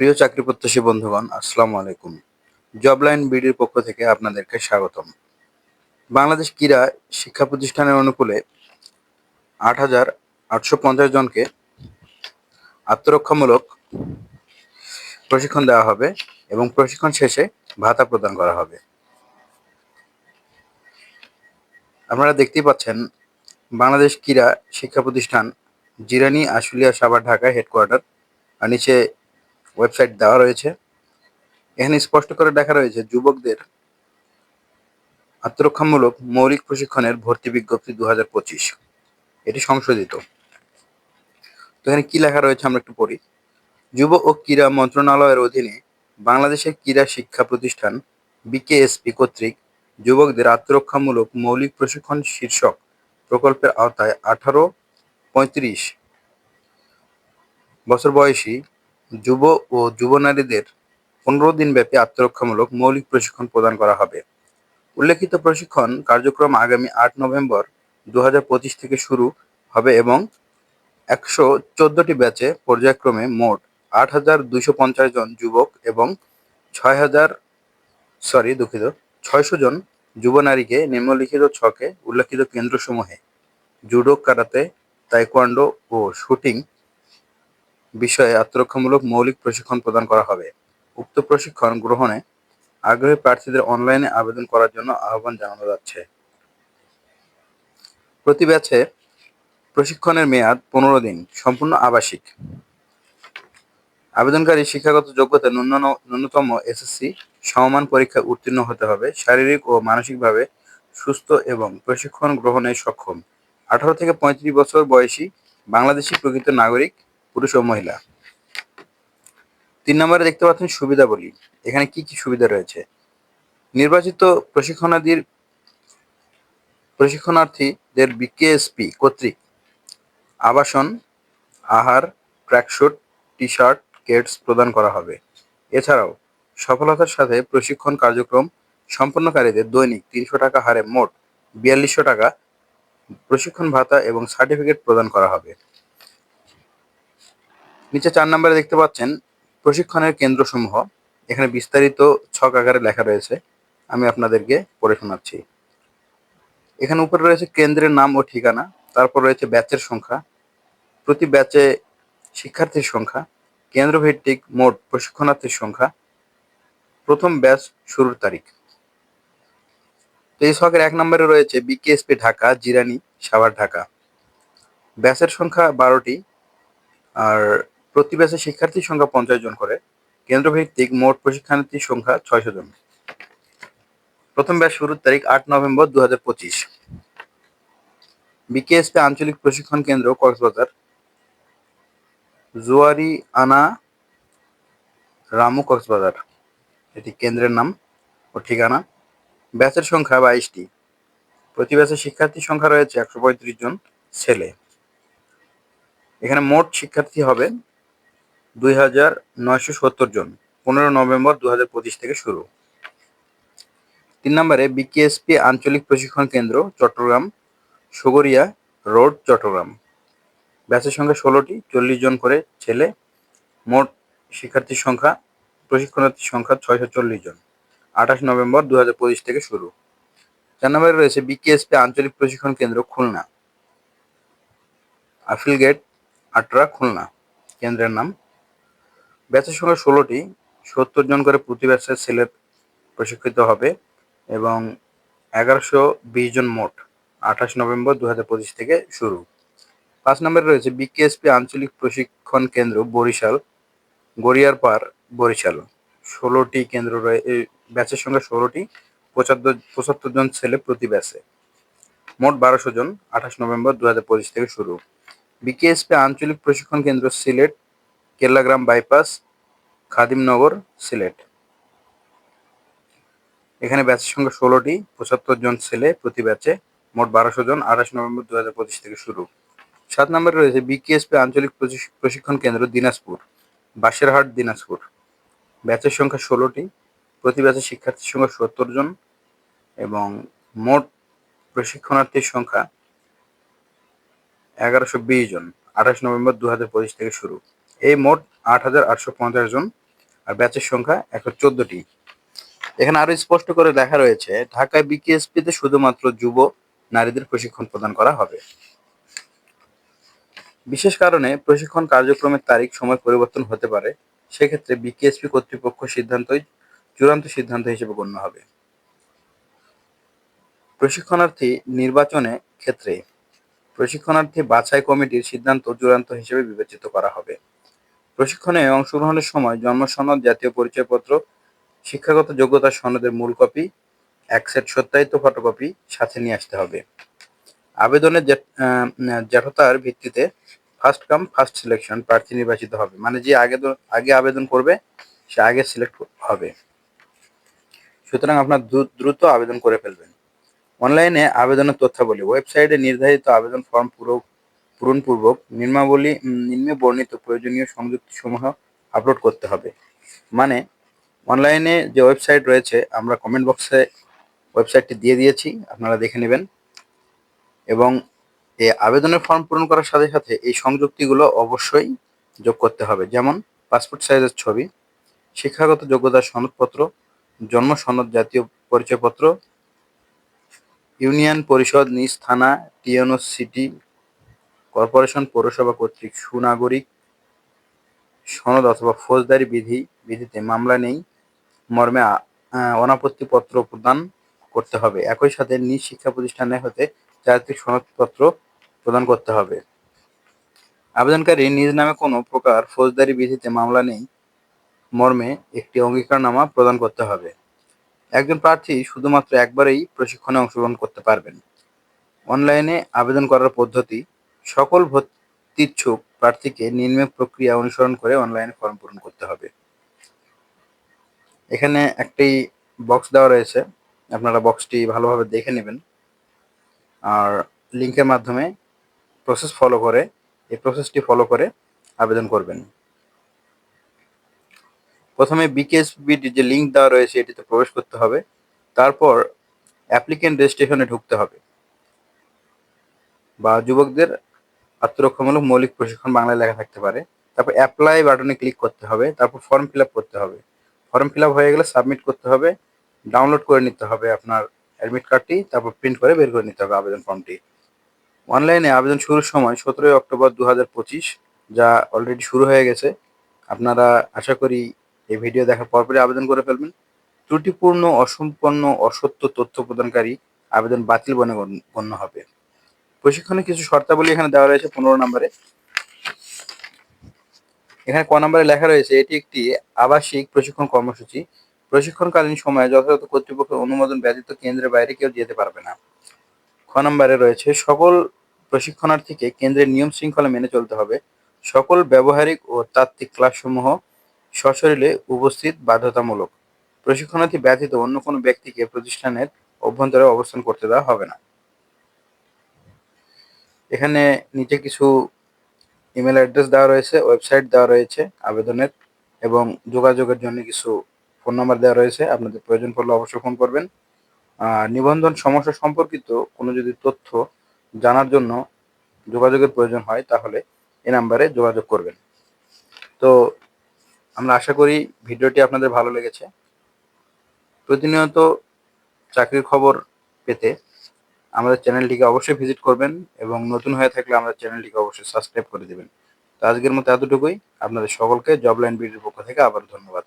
প্রিয় চাকরি প্রত্যাশী বন্ধুগণ, আসসালামু আলাইকুম। জবলাইন বিডির পক্ষ থেকে আপনাদেরকে স্বাগতম। বাংলাদেশ ক্রীড়া শিক্ষা প্রতিষ্ঠানের অনুকূলে আট হাজার আটশো পঞ্চাশ জনকে আত্মরক্ষামূলক প্রশিক্ষণ দেওয়া হবে এবং প্রশিক্ষণ শেষে ভাতা প্রদান করা হবে। আপনারা দেখতেই পাচ্ছেন, বাংলাদেশ ক্রীড়া শিক্ষা প্রতিষ্ঠান জিরানি আশুলিয়া সাভার ঢাকা হেডকোয়ার্টার, আর নিচে ওয়েবসাইট দেওয়া রয়েছে। এখানে স্পষ্ট করে দেখা রয়েছে, যুবকদের আত্মরক্ষামূলক মৌলিক প্রশিক্ষণের ভর্তি বিজ্ঞপ্তি দু হাজার পঁচিশ। এটি সংশোধিত। তো এখানে কি লেখা রয়েছে আমরা একটু পড়ি। যুব ও ক্রীড়া মন্ত্রণালয়ের অধীনে বাংলাদেশের ক্রীড়া শিক্ষা প্রতিষ্ঠান বিকেএসপি কর্তৃক যুবকদের আত্মরক্ষামূলক মৌলিক প্রশিক্ষণ শীর্ষক প্রকল্পের আওতায় আঠারো, পঁয়ত্রিশ বছর বয়সী যুব ও যুব নারীদের পনেরো দিনব্যাপী আত্মরক্ষামূলক মৌলিক প্রশিক্ষণ প্রদান করা হবে। উল্লেখিত প্রশিক্ষণ কার্যক্রম আগামী আট নভেম্বর দু থেকে শুরু হবে এবং একশো চোদ্দটি ব্যাচে পর্যায়ক্রমে মোট আট হাজার দুইশো পঞ্চাশ জন যুবক এবং ছয় হাজার সরি দুঃখিত, ছয়শো জন যুব নারীকে নিম্নলিখিত ছকে উল্লেখিত কেন্দ্রসমূহে জুডো, কারাতে, তাইকোয়ান্ডো ও শুটিং বিষয়ে আত্মরক্ষামূলক মৌলিক প্রশিক্ষণ প্রদান করা হবে। উক্ত প্রশিক্ষণ গ্রহণে আগ্রহী প্রার্থীদের অনলাইনে আবেদন করার জন্য আহ্বান জানানো যাচ্ছে। প্রতি ব্যাচে প্রশিক্ষণের মেয়াদ পনেরো দিন, সম্পূর্ণ আবাসিক। আবেদনকারী শিক্ষাগত যোগ্যতা ন্যূনতম এসএসসি সমমান পরীক্ষায় উত্তীর্ণ হতে হবে। শারীরিক ও মানসিকভাবে সুস্থ এবং প্রশিক্ষণ গ্রহণে সক্ষম। আঠারো থেকে পঁয়ত্রিশ বছর বয়সী বাংলাদেশি প্রকৃত নাগরিক পুরুষ ও মহিলা। তিন নম্বরে দেখতে পাচ্ছেন সুবিধাবলী। এখানে কি কি সুবিধা রয়েছে? নির্বাচিত প্রশিক্ষণাদির প্রশিক্ষণার্থীদের বিকেএসপি কর্তৃক আবাসন, আহার, ট্র্যাকশুট টি শার্ট কেটস প্রদান করা হবে। এছাড়াও সফলতার সাথে প্রশিক্ষণ কার্যক্রম সম্পন্নকারীদের দৈনিক তিনশো টাকা হারে মোট বিয়াল্লিশশো টাকা প্রশিক্ষণ ভাতা এবং সার্টিফিকেট প্রদান করা হবে। নিচে চার নম্বরে দেখতে পাচ্ছেন প্রশিক্ষণের কেন্দ্রসমূহ। এখানে বিস্তারিত ছক আকারে লেখা রয়েছে। আমি আপনাদেরকে পড়ে শোনাচ্ছি। এখানে উপরে রয়েছে কেন্দ্রের নাম ও ঠিকানা, তারপর রয়েছে ব্যাচের সংখ্যা, প্রতি ব্যাচে শিক্ষার্থীর সংখ্যা, কেন্দ্রভিত্তিক মোট প্রশিক্ষণার্থীর সংখ্যা, প্রথম ব্যাচ শুরুর তারিখ। তো এই ছকের এক নম্বরে রয়েছে বিকেএসপি ঢাকা, জিরানি, সাভার ঢাকা। ব্যাচের সংখ্যা বারোটি, আর প্রতি ব্যাচে শিক্ষার্থীর সংখ্যা পঞ্চাশ জন করে। কেন্দ্রভিত্তিক মোট প্রশিক্ষণার্থীর সংখ্যা ছয়শো জন। প্রথম ব্যাচ শুরুর তারিখ আট নভেম্বর দু হাজার পঁচিশ। বিকেএসপি আঞ্চলিক প্রশিক্ষণ কেন্দ্র কক্সবাজার। জুয়ারি, আনা, রামু কক্সবাজার। এটি কেন্দ্রের নাম ও ঠিকানা। ব্যাচের সংখ্যা বাইশটি। প্রতি ব্যাচের শিক্ষার্থীর সংখ্যা রয়েছে একশো পঁয়ত্রিশ জন ছেলে। এখানে মোট শিক্ষার্থী হবে দুই হাজার নয়শো সত্তর জন, পনেরো নভেম্বর দু হাজার পঁচিশ থেকে শুরু। তিন নম্বরে বিকেএসপি আঞ্চলিক প্রশিক্ষণ কেন্দ্র, চট্টগ্রাম সুগরিয়া রোড, চট্টগ্রাম। ব্যাচের সংখ্যা ষোলোটি, চল্লিশ জন করে ছেলে, মোট শিক্ষার্থীর সংখ্যা, প্রশিক্ষণার্থীর সংখ্যা ছয়শো চল্লিশ জন, আঠাশ নভেম্বর দু হাজার পঁচিশ থেকে শুরু। চার নম্বরে রয়েছে বিকেএসপি আঞ্চলিক প্রশিক্ষণ কেন্দ্র, খুলনা। আফিল গেট, আটরা, খুলনা। কেন্দ্রের নাম ব্যাচের সংখ্যা ষোলোটি, সত্তর জন করে প্রতি ব্যাচের ছেলে প্রশিক্ষিত হবে এবং এগারোশো বিশ জন মোট, আঠাশ নভেম্বর দু হাজার পঁচিশ থেকে শুরু। পাঁচ নম্বরে রয়েছে বিকেএসপি আঞ্চলিক প্রশিক্ষণ কেন্দ্র বরিশাল গড়িয়ার পার বরিশাল। ষোলোটি কেন্দ্র রয়ে ব্যাচের সংখ্যা ষোলোটি, পঁচাত্তর পঁচাত্তর জন ছেলে প্রতি ব্যাচে। মোট বারোশো জন, আঠাশ নভেম্বর দু হাজার পঁচিশ থেকে শুরু। বিকেএসপি আঞ্চলিক প্রশিক্ষণ কেন্দ্র সিলেট, কেল্লাগ্রাম বাইপাস খাদিমনগর সিলেট। এখানে ব্যাচের সংখ্যা ষোলোটি, পঁচাত্তর জন ছেলে প্রতি ব্যাচে মোট বারোশো জন, আঠাশ নভেম্বর দু হাজার পঁচিশ থেকে শুরু। সাত নম্বরে রয়েছে বিকেএসপি আঞ্চলিক প্রশিক্ষণ কেন্দ্র দিনাজপুর, বাসেরহাট দিনাজপুর। ব্যাচের সংখ্যা ষোলোটি, প্রতি ব্যাচের শিক্ষার্থীর সংখ্যা সত্তর জন এবং মোট প্রশিক্ষণার্থীর সংখ্যা এগারোশো বিশ জন, আঠাশ নভেম্বর দু হাজার পঁচিশ থেকে শুরু। এই মোট আট হাজার আটশো পঞ্চাশ জন আর ব্যাচের সংখ্যা একশো চোদ্দটি। এখানে আরও স্পষ্ট করে লেখা রয়েছে, ঢাকায় বিকেএসপিতে শুধুমাত্র যুব নারীদের প্রশিক্ষণ প্রদান করা হবে। বিশেষ কারণে প্রশিক্ষণ কার্যক্রমের তারিখ, সময় পরিবর্তন হতে পারে। সেক্ষেত্রে বিকেএসপি কর্তৃপক্ষ সিদ্ধান্তই চূড়ান্ত সিদ্ধান্ত হিসেবে গণ্য হবে। প্রশিক্ষণার্থী নির্বাচনে ক্ষেত্রে প্রশিক্ষণার্থী বাছাই কমিটির সিদ্ধান্ত চূড়ান্ত হিসেবে বিবেচিত করা হবে। প্রশিক্ষণে অংশগ্রহণের সময় জন্ম সনদ জাতীয় পরিচয়পত্র, শিক্ষাগত যোগ্যতা সনদের মূল কপি, এক সেট সত্যায়িত ফটোকপি সাথে নিয়ে আসতে হবে। আবেদনের জ্যাঠতার ভিত্তিতে ফার্স্ট কাম ফার্স্ট সিলেকশন প্রার্থী নির্বাচিত হবে। মানে যে আগে আগে আবেদন করবে, সে আগে সিলেক্ট হবে। সুতরাং আপনার দ্রুত আবেদন করে ফেলবেন। অনলাইনে আবেদনের তথ্যাবলী, ওয়েবসাইটে নির্ধারিত আবেদন ফর্ম পুরো পূরণপূর্বক নির্মাবলী নিম্নে বর্ণিত প্রয়োজনীয় সংযুক্তিসমূহ আপলোড করতে হবে। মানে অনলাইনে যে ওয়েবসাইট রয়েছে, আমরা কমেন্ট বক্সে ওয়েবসাইটটি দিয়ে দিয়েছি, আপনারা দেখে নেবেন। এবং এই আবেদনের ফর্ম পূরণ করার সাথে সাথে এই সংযুক্তিগুলো অবশ্যই যোগ করতে হবে। যেমন পাসপোর্ট সাইজের ছবি, শিক্ষাগত যোগ্যতার সনদপত্র, জন্ম সনদ, জাতীয় পরিচয়পত্র, ইউনিয়ন পরিষদ, নিজ থানা টিএনও সিটি কর্পোরেশন, পৌরসভা কর্তৃক সুনাগরিক সনদ অথবা ফৌজদারি বিধি, বিধিতে মামলা নেই। মর্মে অনাপত্তি পত্র প্রদান করতে হবে। একই সাথে নিজ শিক্ষা প্রতিষ্ঠানে হতে চারিত্রিক সনদপত্র প্রদান করতে হবে। আবেদনকারী নিজ নামে কোনো প্রকার ফৌজদারি বিধিতে মামলা নেই। মর্মে একটি অঙ্গীকারনামা প্রদান করতে হবে। একজন প্রার্থী শুধুমাত্র একবারেই প্রশিক্ষণে অংশগ্রহণ করতে পারবেন। অনলাইনে আবেদন করার পদ্ধতি সকল ভর্তিচ্ছুক প্রার্থীকে নিম্ন প্রক্রিয়া অনুসরণ করে অনলাইনে ফর্ম পূরণ করতে হবে। এখানে একটি বক্স দেওয়া রয়েছে। আপনারা বক্সটি ভালোভাবে দেখে নেবেন। আর লিঙ্কের মাধ্যমে প্রসেস ফলো করে, এই প্রসেসটি ফলো করে আবেদন করবেন। প্রথমে বিকেএসবির যে লিঙ্ক দেওয়া রয়েছে, এটিতে প্রবেশ করতে হবে। তারপর অ্যাপ্লিকেন্ট রেজিস্ট্রেশনে ঢুকতে হবে। বা যুবকদের আত্মরক্ষামূলক মৌলিক প্রশিক্ষণ বাংলায় লেখা থাকতে পারে। তারপর অ্যাপ্লাই বাটনে ক্লিক করতে হবে। তারপর ফর্ম ফিল করতে হবে। ফর্ম ফিল হয়ে গেলে সাবমিট করতে হবে। ডাউনলোড করে নিতে হবে আপনার অ্যাডমিট কার্ডটি তারপর প্রিন্ট করে বের করে নিতে হবে আবেদন ফর্মটি অনলাইনে আবেদন শুরুর সময় সতেরোই অক্টোবর দু হাজার পঁচিশ, যা অলরেডি শুরু হয়ে গেছে। আপনারা আশা করি এই ভিডিও দেখার পরপরই আবেদন করে ফেলবেন। ত্রুটিপূর্ণ অসম্পন্ন অসত্য তথ্য প্রদানকারী আবেদন বাতিল বনে গণ্য হবে। প্রশিক্ষণে কিছু শর্তাবলী এখানে দেওয়া রয়েছে পনেরো নম্বরে। এখানে ক নম্বরে লেখা রয়েছে, এটি একটি আবাসিক প্রশিক্ষণ কর্মসূচি। প্রশিক্ষণকালীন সময়ে যথাযথ কর্তৃপক্ষের অনুমোদন ব্যতীত কেন্দ্রের বাইরে কেউ যেতে পারবে না। খ নম্বরে রয়েছে, সকল প্রশিক্ষণার্থীকে কেন্দ্রের নিয়ম শৃঙ্খলা মেনে চলতে হবে। সকল ব্যবহারিক ও তাত্ত্বিক ক্লাসসমূহ সশরীরে উপস্থিত বাধ্যতামূলক। প্রশিক্ষণার্থী ব্যতীত অন্য কোনো ব্যক্তিকে প্রতিষ্ঠানের অভ্যন্তরে অবস্থান করতে দেওয়া হবে না। এখানে নিচে কিছু ইমেল অ্যাড্রেস দেওয়া রয়েছে ওয়েবসাইট দেওয়া রয়েছে আবেদনের এবং যোগাযোগের জন্য কিছু ফোন নাম্বার দেওয়া রয়েছে। আপনাদের প্রয়োজন পড়লে অবশ্যই ফোন করবেন। নিবন্ধন সমস্যা সম্পর্কিত কোনো যদি তথ্য জানার জন্য যোগাযোগের প্রয়োজন হয়, তাহলে এ নাম্বারে যোগাযোগ করবেন। তো আমরা আশা করি ভিডিওটি আপনাদের ভালো লেগেছে। প্রতিনিয়ত চাকরির খবর পেতে আমাদের চ্যানেলটিকে অবশ্যই ভিজিট করবেন এবং নতুন হয়ে থাকলে আমাদের চ্যানেলটিকে অবশ্যই সাবস্ক্রাইব করে দেবেন। তো আজকের মতো এতটুকুই। আপনাদের সকলকে জব লাইন বিডির পক্ষ থেকে আবার ধন্যবাদ।